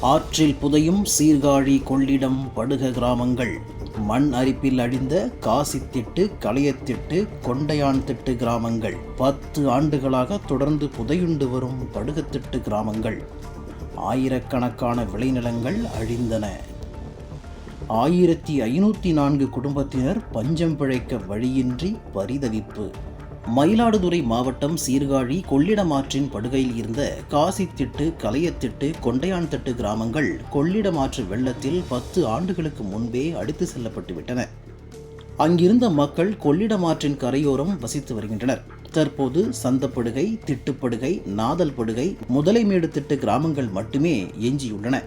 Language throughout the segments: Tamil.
ஆற்றில் புதையும் சீர்காழி கொள்ளிடம் படுக கிராமங்கள். மண் அரிப்பில் அழிந்த காசித்திட்டு களையத்திட்டு கொண்டையான் திட்டு கிராமங்கள். பத்து ஆண்டுகளாக தொடர்ந்து புதையுண்டு வரும் படுகத்திட்டு கிராமங்கள். ஆயிரக்கணக்கான விளைநிலங்கள் அழிந்தன. ஆயிரத்தி ஐநூற்றி நான்கு குடும்பத்தினர் பஞ்சம் பிழைக்க வழியின்றி பரிதவிப்பு. மயிலாடுதுறை மாவட்டம் சீர்காழி கொள்ளிடமாற்றின் படுகையில் இருந்த காசித்திட்டு கலையத்திட்டு கொண்டையான்திட்டு கிராமங்கள் கொள்ளிடமாற்று வெள்ளத்தில் பத்து ஆண்டுகளுக்கு முன்பே அடித்து செல்லப்பட்டு விட்டன. அங்கிருந்த மக்கள் கொள்ளிடமாற்றின் கரையோரம் வசித்து வருகின்றனர். தற்போது சந்தப்படுகை திட்டுப்படுகை நாதல்படுகை முதலைமேடு திட்டு கிராமங்கள் மட்டுமே எஞ்சியுள்ளன.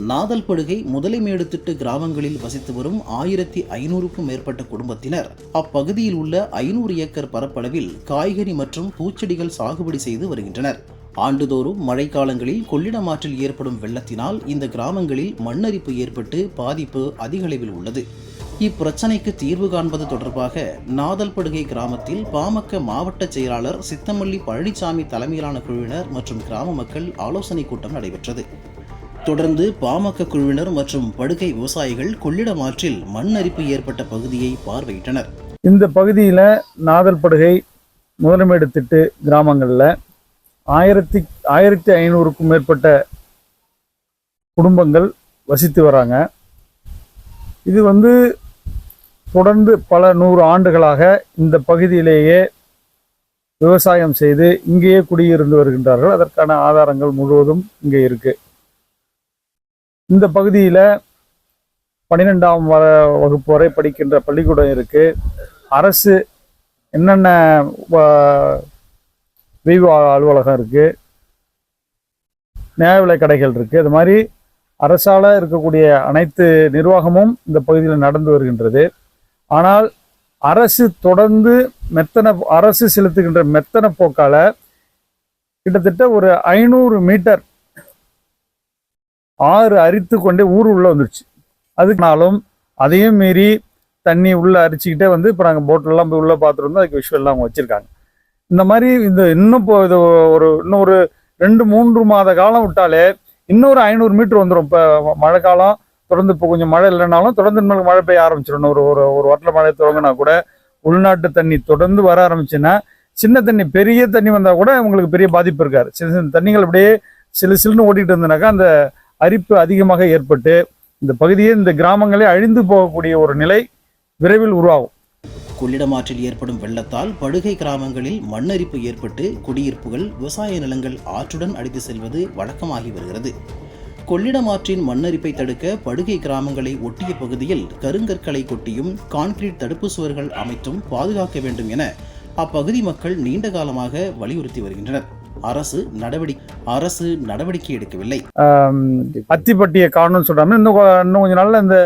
நாதல்படுகை முதலைமேடு திட்டு கிராமங்களில் வசித்து வரும் ஆயிரத்தி ஐநூறுக்கும் மேற்பட்ட குடும்பத்தினர். அப்பகுதியில் உள்ள ஐநூறு ஏக்கர் பரப்பளவில் காய்கறி மற்றும் பூச்செடிகள் சாகுபடி செய்து வருகின்றனர். ஆண்டுதோறும் மழைக்காலங்களில் கொள்ளிடம் ஆற்றில் ஏற்படும் வெள்ளத்தினால் இந்த கிராமங்களில் மண்ணரிப்பு ஏற்பட்டு பாதிப்பு அதிகளவில் உள்ளது. இப்பிரச்சனைக்கு தீர்வு காண்பது தொடர்பாக நாதல்படுகை கிராமத்தில் பாமக மாவட்ட செயலாளர் சித்தமல்லி பழனிசாமி தலைமையிலான குழுவினர் மற்றும் கிராம மக்கள் ஆலோசனைக் கூட்டம் நடைபெற்றது. தொடர்ந்து பாமக குழுவினர் மற்றும் படுகை விவசாயிகள் கொள்ளிடமாற்றில் மண் அரிப்பு ஏற்பட்ட பகுதியை பார்வையிட்டனர். இந்த பகுதியில் நாதல் படுகை முதலமேடு திட்டு கிராமங்களில் ஆயிரத்தி ஆயிரத்தி ஐநூறுக்கும் மேற்பட்ட குடும்பங்கள் வசித்து வராங்க. இது வந்து தொடர்ந்து பல நூறு ஆண்டுகளாக இந்த பகுதியிலேயே விவசாயம் செய்து இங்கேயே குடியிருந்து வருகின்றார்கள். அதற்கான ஆதாரங்கள் முழுவதும் இங்கே இருக்குது இந்த பகுதியில் பன்னிரெண்டாம் வர வகுப்பு வரை படிக்கின்ற பள்ளிக்கூடம் இருக்குது அரசு என்னென்ன வ- விவோ அலுவலகம் இருக்குது நியாய விலை கடைகள் இருக்குது அது மாதிரி அரசால் இருக்கக்கூடிய அனைத்து நிர்வாகமும் இந்த பகுதியில் நடந்து வருகின்றது. ஆனால் அரசு தொடர்ந்து மெத்தன அரசு செலுத்துகின்ற மெத்தன போக்கால் கிட்டத்தட்ட ஒரு ஐநூறு மீட்டர் ஆறு அரித்து கொண்டே ஊர் உள்ளே வந்துருச்சு. அதுக்குனாலும் அதையும் மீறி தண்ணி உள்ளே அரிச்சுக்கிட்டே வந்து இப்போ நாங்கள் போட்டிலெலாம் போய் உள்ள பார்த்துருந்தோம் அதுக்கு விஷுவல்லாம் அவங்க வச்சுருக்காங்க. இந்த மாதிரி இந்த இன்னும் இப்போ இது ஒரு இன்னும் ஒரு ரெண்டு மூன்று மாத காலம் விட்டாலே இன்னொரு ஐநூறு மீட்ரு வந்துடும் இப்போ மழை காலம் தொடர்ந்து இப்போ கொஞ்சம் மழை இல்லைனாலும் தொடர்ந்து நம்மளுக்கு மழை பெய்ய ஆரம்பிச்சிடணும் ஒரு ஒரு ஒரு வட்டல மழை தொடங்கினா கூட உள்நாட்டு தண்ணி தொடர்ந்து வர ஆரம்பிச்சுன்னா சின்ன தண்ணி பெரிய தண்ணி வந்தால் கூட உங்களுக்கு பெரிய பாதிப்பு இருக்காது. சின்ன சின்ன தண்ணிகள் அப்படியே சிலு சிலுன்னு ஓடிட்டு இருந்தனாக்கா அந்த அரிப்பு அதிகமாக ஏற்பட்டு இந்த பகுதியே இந்த கிராமங்களே அழிந்து போகக்கூடிய ஒரு நிலை விரைவில் உருவாகும். கொள்ளிடம் ஆற்றில் ஏற்படும் வெள்ளத்தால் படுகை கிராமங்களில் மண்ணரிப்பு ஏற்பட்டு குடியிருப்புகள் விவசாய நிலங்கள் ஆற்றுடன் அடித்து செல்வது வழக்கமாகி வருகிறது. கொள்ளிடம் ஆற்றின் மண்ணரிப்பை தடுக்க படுகை கிராமங்களை ஒட்டிய பகுதியில் கருங்கற்களை கொட்டியும் கான்கிரீட் தடுப்பு சுவர்கள் அமைத்தும் பாதுகாக்க வேண்டும் என அப்பகுதி மக்கள் நீண்ட காலமாக வலியுறுத்தி வருகின்றனர். அரசு நடவடிக்கை அரசு நடவடிக்கை எடுக்கவில்லை. அத்திப்பட்டியை காணணும்னு சொல்றாங்க. இன்னும் இன்னும் கொஞ்ச நாள்ல இந்த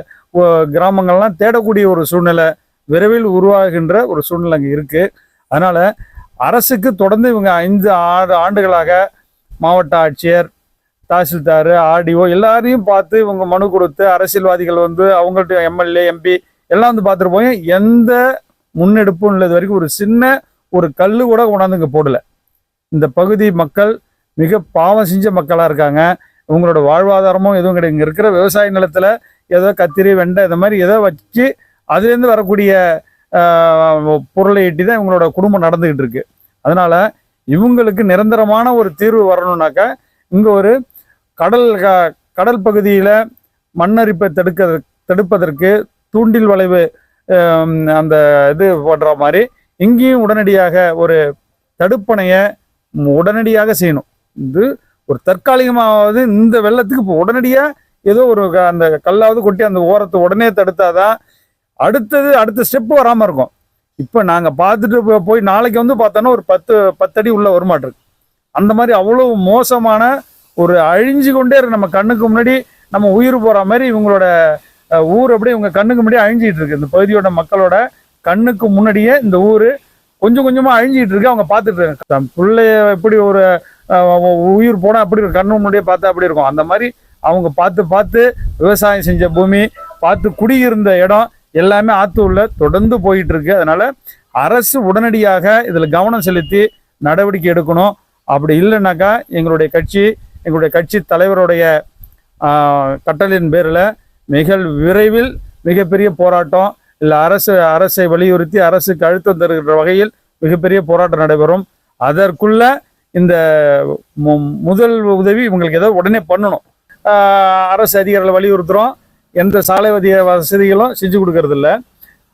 கிராமங்கள்லாம் தேடக்கூடிய ஒரு சூழ்நிலை விரைவில் உருவாகின்ற ஒரு சூழ்நிலை அங்கே இருக்கு. அதனால அரசுக்கு தொடர்ந்து இவங்க ஐந்து ஆறு ஆண்டுகளாக மாவட்ட ஆட்சியர் தாசில்தார் ஆர்டிஓ எல்லாரையும் பார்த்து இவங்க மனு கொடுத்து அரசியல்வாதிகள் வந்து அவங்கள்ட்ட எம்எல்ஏ எம்பி எல்லாம் வந்து பார்த்துட்டு போய் எந்த முன்னெடுப்பும் இல்லை இது வரைக்கும் ஒரு சின்ன ஒரு கல்லு கூட கொண்டாந்து இங்கே போடலை. இந்த பகுதி மக்கள் மிக பாவம் செஞ்ச மக்களாக இருக்காங்க. இவங்களோட வாழ்வாதாரமும் எதுவும் கிடையாது. இங்கே இருக்கிற விவசாய நிலத்தில் ஏதோ கத்திரி வெண்டை இந்த மாதிரி ஏதோ வச்சு அதுலேருந்து வரக்கூடிய பொருளை ஈட்டி தான் இவங்களோட குடும்பம் நடந்துக்கிட்டு இருக்கு. அதனால் இவங்களுக்கு நிரந்தரமான ஒரு தீர்வு வரணும்னாக்கா இங்கே ஒரு கடல் க- கடல் பகுதியில் மண்ணரிப்பை தடுக்க தடுப்பதற்கு தூண்டில் வளைவு அந்த இது போடுற மாதிரி இங்கேயும் உடனடியாக ஒரு தடுப்பணையை உடனடியாக செய்யணும். இது ஒரு தற்காலிகமாவது இந்த வெள்ளத்துக்கு இப்போ உடனடியாக ஏதோ ஒரு அந்த கல்லாவது கொட்டி அந்த ஓரத்தை உடனே தடுத்தாதான் அடுத்தது அடுத்த ஸ்டெப் வராமல் இருக்கும். இப்போ நாங்கள் பார்த்துட்டு போய் நாளைக்கு வந்து பார்த்தோன்னா ஒரு பத்து பத்தடி உள்ளே வருமாட்டிருக்கு அந்த மாதிரி அவ்வளோ மோசமான ஒரு அழிஞ்சு கொண்டே இருக்கு. நம்ம கண்ணுக்கு முன்னாடி நம்ம உயிர் போகிற மாதிரி இவங்களோட ஊர் அப்படியே இவங்க கண்ணுக்கு முன்னாடி அழிஞ்சிட்டு இருக்கு. இந்த பகுதியோட மக்களோட கண்ணுக்கு முன்னாடியே இந்த ஊர் கொஞ்சம் கொஞ்சமாக அழிஞ்சிட்டு இருக்கு. அவங்க பார்த்துட்டு இருக்காங்க. பிள்ளைய எப்படி ஒரு உயிர் போனால் அப்படி இருக்கும் கண்ணு முன்னாடியே பார்த்தா அப்படி இருக்கும். அந்த மாதிரி அவங்க பார்த்து பார்த்து விவசாயம் செஞ்ச பூமி பார்த்து குடியிருந்த இடம் எல்லாமே ஆற்று உள்ள தொடர்ந்து போயிட்டு இருக்கு. அதனால அரசு உடனடியாக இதில் கவனம் செலுத்தி நடவடிக்கை எடுக்கணும். அப்படி இல்லைனாக்கா எங்களுடைய கட்சி எங்களுடைய கட்சி தலைவருடைய கட்டளையின் பேரில் மிக விரைவில் மிகப்பெரிய போராட்டம் இல்லை அரசு அரசை வலியுறுத்தி அரசுக்கு அழுத்தம் தருகின்ற வகையில் மிகப்பெரிய போராட்டம் நடைபெறும். அதற்குள்ள இந்த மு- முதல் உதவி இவங்களுக்கு ஏதோ உடனே பண்ணணும். அரசு அதிகாரிகளை வலியுறுத்துகிறோம் எந்த சாலை வதிய வசதிகளும் செஞ்சு கொடுக்கறதில்ல.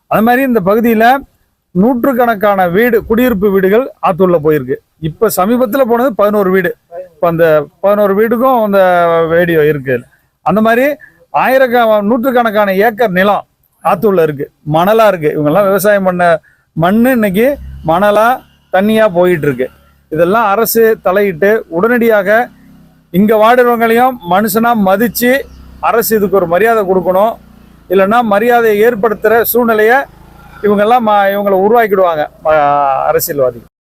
அது மாதிரி இந்த பகுதியில் நூற்றுக்கணக்கான வீடு குடியிருப்பு வீடுகள் ஆத்துள்ள போயிருக்கு. இப்போ சமீபத்தில் போனது பதினோரு வீடு. இப்போ அந்த பதினோரு வீடுக்கும் அந்த வேடியோ இருக்குது அந்த மாதிரி ஆயிரக்க நூற்றுக்கணக்கான ஏக்கர் நிலம் ஆத்தூரில் இருக்குது மணலாக இருக்குது இவங்கெல்லாம் விவசாயம் பண்ண மண்ணு இன்னைக்கு மணலாக தண்ணியாக போயிட்டுருக்கு. இதெல்லாம் அரசு தலையிட்டு உடனடியாக இங்கே வாடுறவங்களையும் மனுஷனாக மதித்து அரசு இதுக்கு ஒரு மரியாதை கொடுக்கணும். இல்லைன்னா மரியாதையை ஏற்படுத்துகிற சூழ்நிலையை இவங்கெல்லாம் இவங்களை உருவாக்கிடுவாங்க ம-